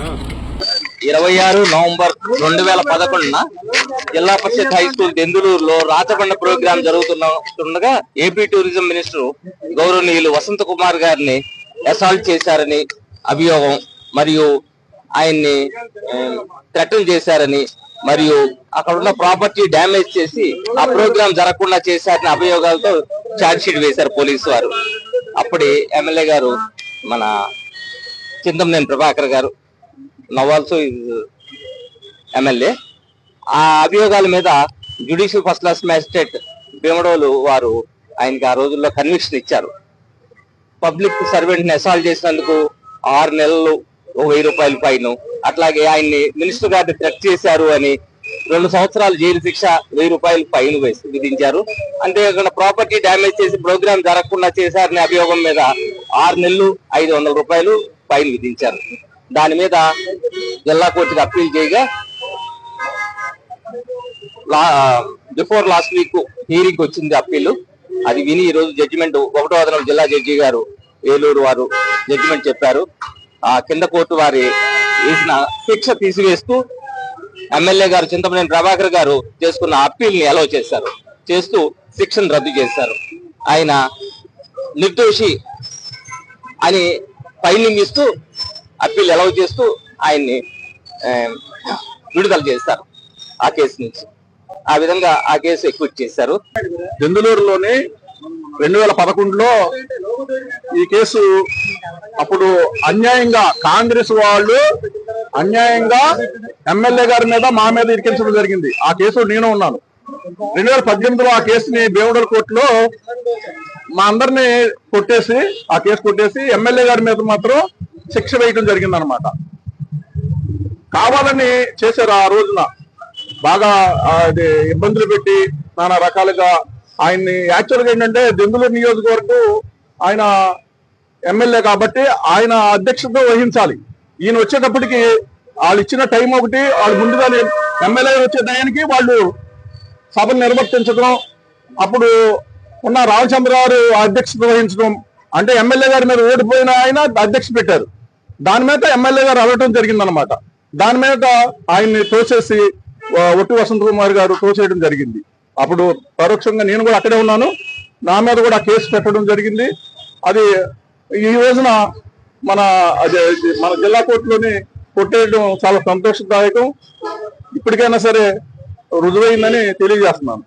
Wow. ఇరవై ఆరు November రెండు వేల పదకొండున జిల్లా పరిషత్ హై స్కూల్ దెందులూరులో రాచకొండ ప్రోగ్రాం జరుగుతుండగా ఏపీ టూరిజం మినిస్టర్ గౌరవనీయులు వసంత కుమార్ గారిని అసాల్ట్ చేశారని అభియోగం మరియు ఆయన్ని థ్రెటన్ చేశారని మరియు అక్కడ ఉన్న ప్రాపర్టీ డ్యామేజ్ చేసి ఆ ప్రోగ్రాం జరగకుండా చేశారని అభియోగాలతో ఛార్జ్ షీట్ వేశారు పోలీసు వారు. అప్పుడే ఎమ్మెల్యే గారు మన చింతమనేని ప్రభాకర్ గారు నవ్ ఆల్సో ఎమ్మెల్యే. ఆ అభియోగాల మీద judicial first class magistrate Bhimadolu వారు ఆయనకి ఆ రోజుల్లో కన్విక్షన్ ఇచ్చారు. పబ్లిక్ సర్వెంట్ని అసాల్ట్ చేసినందుకు ఆరు నెలలు ఓ వెయ్యి రూపాయల ఫైన్. అట్లాగే ఆయన్ని మినిస్టర్ గారిని థ్రెట్ చేశారు అని రెండు సంవత్సరాలు జైలు శిక్ష వెయ్యి రూపాయలు ఫైన్ వేసి విధించారు. అంతేకాకుండా ప్రాపర్టీ డ్యామేజ్ చేసి ప్రోగ్రామ్ జరగకుండా చేశారనే అభియోగం మీద ఆరు నెలలు ఐదు వందల రూపాయలు ఫైన్ విధించారు. దాని మీద జిల్లా కోర్టుకి అప్పీల్ చేయగా బిఫోర్ లాస్ట్ వీక్ హీరింగ్ వచ్చింది అప్పీల్. అది విని ఈ రోజు జడ్జిమెంట్ ఒకటో అదనం జిల్లా జడ్జి గారు ఏలూరు వారు జడ్జిమెంట్ చెప్పారు. ఆ కింద కోర్టు వారి వేసిన శిక్ష తీసివేస్తూ ఎమ్మెల్యే గారు చింతమనేని ప్రభాకర్ గారు చేసుకున్న అప్పీల్ని అలౌ చేశారు. చేస్తూ శిక్షను రద్దు చేశారు. ఆయన నిర్దోషి అని ఫైలింగ్ ఇస్తూ అప్పీల్ అలౌ చేస్తూ ఆయన్ని విడుదల చేస్తారు ఆ కేసు నుంచి. ఆ విధంగా ఆ కేసు ఎక్విట్ చేశారు. దెందులూరులోని రెండు వేల పదకొండులో ఈ కేసు అప్పుడు అన్యాయంగా కాంగ్రెస్ వాళ్ళు అన్యాయంగా ఎమ్మెల్యే గారి మీద మా మీద ఇరికించడం జరిగింది. ఆ కేసు నేను ఉన్నాను. రెండు వేల పద్దెనిమిదిలో ఆ కేసుని బేవుడల కోర్టులో మా అందరిని కొట్టేసి ఆ కేసు కొట్టేసి ఎమ్మెల్యే గారి మీద మాత్రం శిక్ష వేయడం జరిగింది అనమాట కావాలని చేశారు ఆ రోజున. బాగా అది ఇబ్బందులు పెట్టి నానా రకాలుగా ఆయన్ని యాక్చువల్గా ఏంటంటే దెందులూరు నియోజకవర్గం ఆయన ఎమ్మెల్యే కాబట్టి ఆయన అధ్యక్షత వహించాలి. ఈయన వచ్చేటప్పటికి వాళ్ళు ఇచ్చిన టైం ఒకటి వాళ్ళు ముందుగానే ఎమ్మెల్యే వచ్చే టయానికి వాళ్ళు సభను నిర్వర్తించడం అప్పుడు ఉన్న రామచంద్రరావు అధ్యక్షత వహించడం అంటే ఎమ్మెల్యే గారి మీద ఓడిపోయిన ఆయన అధ్యక్ష పెట్టారు. దాని మీద ఎమ్మెల్యే గారు అడగటం జరిగిందనమాట దాని మీద ఆయన్ని తోసేసి ఒట్టి వసంత కుమార్ గారు తోసేయడం జరిగింది. అప్పుడు పరోక్షంగా నేను కూడా అక్కడే ఉన్నాను. నా మీద కూడా కేసు పెట్టడం జరిగింది. అది ఈ రోజున మన మన జిల్లా కోర్టులోని కొట్టేయడం చాలా సంతోషదాయకం. ఇప్పటికైనా సరే రుజువైందని తెలియజేస్తున్నాను.